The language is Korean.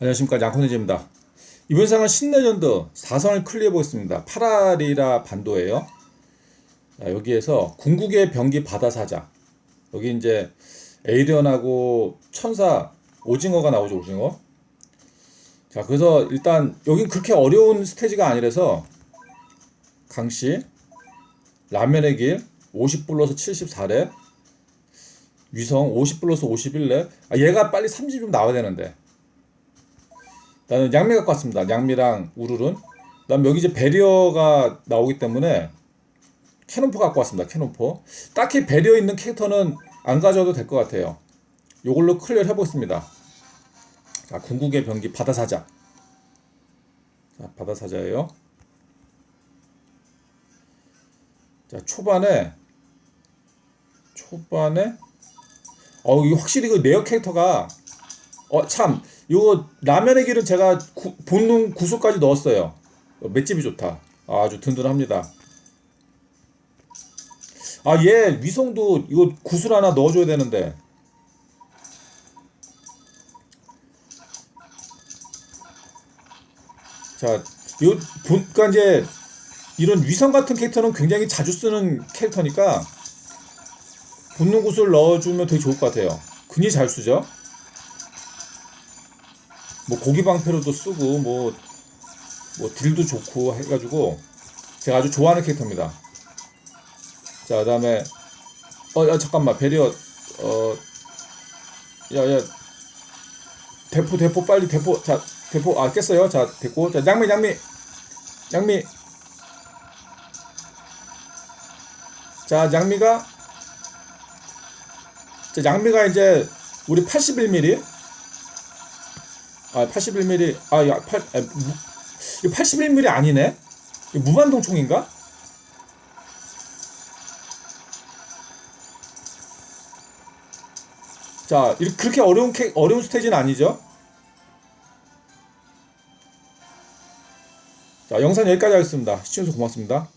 안녕하십니까 양콘해지입니다. 이번 상은 신레전드 4선을 클리어해 보겠습니다. 파라리라 반도예요. 자, 여기에서 궁극의 병기 바다사자 여기 이제 에이리언하고 천사 오징어가 나오죠 오징어. 자 그래서 일단 여긴 그렇게 어려운 스테이지가 아니라서 강씨 라면의 길 50 불러서 74렙 위성 50 불러서 51렙 아 얘가 빨리 30이면 나와야 되는데 나는 양미 갖고 왔습니다. 양미랑 우르른. 그다음 여기 이제 베리어가 나오기 때문에 캐논포 갖고 왔습니다. 캐논포. 딱히 베리어 있는 캐릭터는 안 가져도 될 것 같아요. 요걸로 클리어 해보겠습니다. 자, 궁극의 병기 바다사자. 자, 바다사자예요. 자, 초반에 초반에 어, 이거 확실히 그 레어 캐릭터가 어, 참, 요거 라면의 길은 제가 구, 본능 구슬까지 넣었어요. 어, 맷집이 좋다. 아주 든든합니다. 아, 얘 위성도 이거 구슬 하나 넣어줘야 되는데. 자, 요 본, 그니까 이제 이런 위성 같은 캐릭터는 굉장히 자주 쓰는 캐릭터니까 본능 구슬 넣어주면 되게 좋을 것 같아요. 굉장히 잘 쓰죠. 뭐 고기 방패로도 쓰고 뭐, 뭐 딜도 좋고 해가지고 제가 아주 좋아하는 캐릭터입니다. 자 그다음에 어 야, 잠깐만. 베리어 어 야야. 대포 대포 빨리 대포 자 대포 아 깼어요. 자 됐고. 자 양미 양미. 양미. 자 양미가 자 양미가 이제 우리 81mm 아 81mm 아야 8 아, 무, 이거 81mm 아니네 무반동 총인가? 자 이렇게 그렇게 어려운 캐, 어려운 스테이지는 아니죠? 자 영상 여기까지 하겠습니다 시청해주셔서 고맙습니다